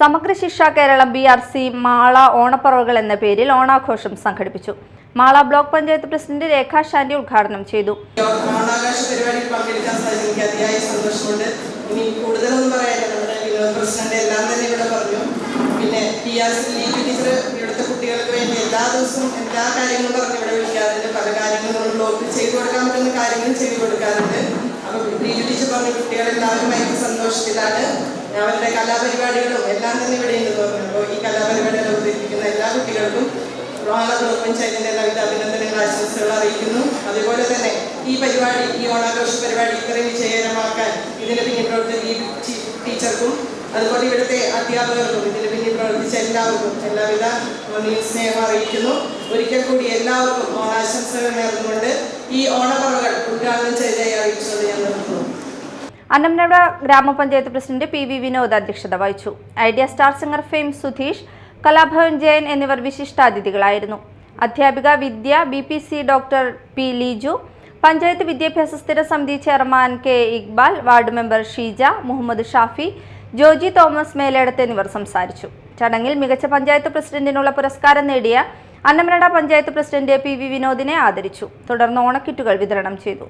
Samagra Shiksha Keralam B R C Mala ഓണപ്പറവുകൾ എന്ന പേരിൽ ഓണാഘോഷം സംഘടിപ്പിച്ചു. മാള ബ്ലോക്ക് പഞ്ചായത്ത് പ്രസിഡന്റ് രേഖാ ഷാൻഡി ഉദ്ഘാടനം ചെയ്തു. ഓണാഘോഷ ഇനി പറയാനില്ല. പ്രസിഡന്റ് എല്ലാം തന്നെ ഇവിടെ പറഞ്ഞു. പിന്നെ ടീച്ചർ കുട്ടികൾക്ക് വേണ്ടി എല്ലാ ദിവസവും എല്ലാ കാര്യങ്ങളും പറഞ്ഞു ഇവിടെ വിളിക്കാറുണ്ട്. പല കാര്യങ്ങളും നമ്മൾ ബ്ലോക്കിൽ ചെയ്തു കൊടുക്കാൻ പറ്റുന്ന കാര്യങ്ങളും ചെയ്തു കൊടുക്കാറുണ്ട്. അപ്പോൾ ലീഗ് ടീച്ചർ പറഞ്ഞ കുട്ടികളെല്ലാവരും ഭയങ്കര സന്തോഷത്തിലാണ് അവരുടെ കലാപരിപാടികളും എല്ലാം തന്നെ ഇവിടെ ഉണ്ട് അപ്പോൾ ഈ കലാപരിപാടികൾ അവതരിപ്പിക്കുന്ന എല്ലാ കുട്ടികൾക്കും റോണ ബ്ലോക്ക് പഞ്ചായത്തിന്റെ എല്ലാവിധ അഭിനന്ദനങ്ങൾ ആശംസകൾ അറിയിക്കുന്നു. അതുപോലെ തന്നെ ഈ പരിപാടി ഈ ഓണാഘോഷ പരിപാടി ഇത്രയും വിജയകരമാക്കാൻ ഇതിന് പിന്നിൽ പ്രവർത്തിച്ച ടീച്ചർക്കും അതുപോലെ ഇവിടുത്തെ അധ്യാപകർക്കും ഇതിന് പിന്നിൽ പ്രവർത്തിച്ച എല്ലാവർക്കും എല്ലാവിധ നന്ദിയും സ്നേഹം അറിയിക്കുന്നു. ഒരിക്കൽ കൂടി എല്ലാവർക്കും ഓണാശംസകൾ നേർന്നുകൊണ്ട് ഈ ഓണപ്പറകൾ ഉദ്ഘാടനം ചെയ്തതായി അറിയിച്ചത് ഞാൻ അന്നമനട ഗ്രാമപഞ്ചായത്ത് പ്രസിഡന്റ് പി വി വിനോദ് അധ്യക്ഷത വഹിച്ചു. Idea star singer fame Sudheesh Kalabhavan Jayan എന്നിവർ വിശിഷ്ടാതിഥികളായിരുന്നു. അധ്യാപിക Vidya B P C doctor P Leeju panchayat വിദ്യാഭ്യാസ സ്ഥിര സമിതി chairman K Iqbal ward member Sheeja Muhammad Shafi Joji Thomas Meledath എന്നിവർ സംസാരിച്ചു. ചടങ്ങിൽ മികച്ച പഞ്ചായത്ത് പ്രസിഡന്റിനുള്ള പുരസ്കാരം നേടിയ Annamanada panchayat president P V വിനോദിനെ ആദരിച്ചു. തുടർന്ന് ഓണക്കിറ്റുകൾ വിതരണം ചെയ്തു.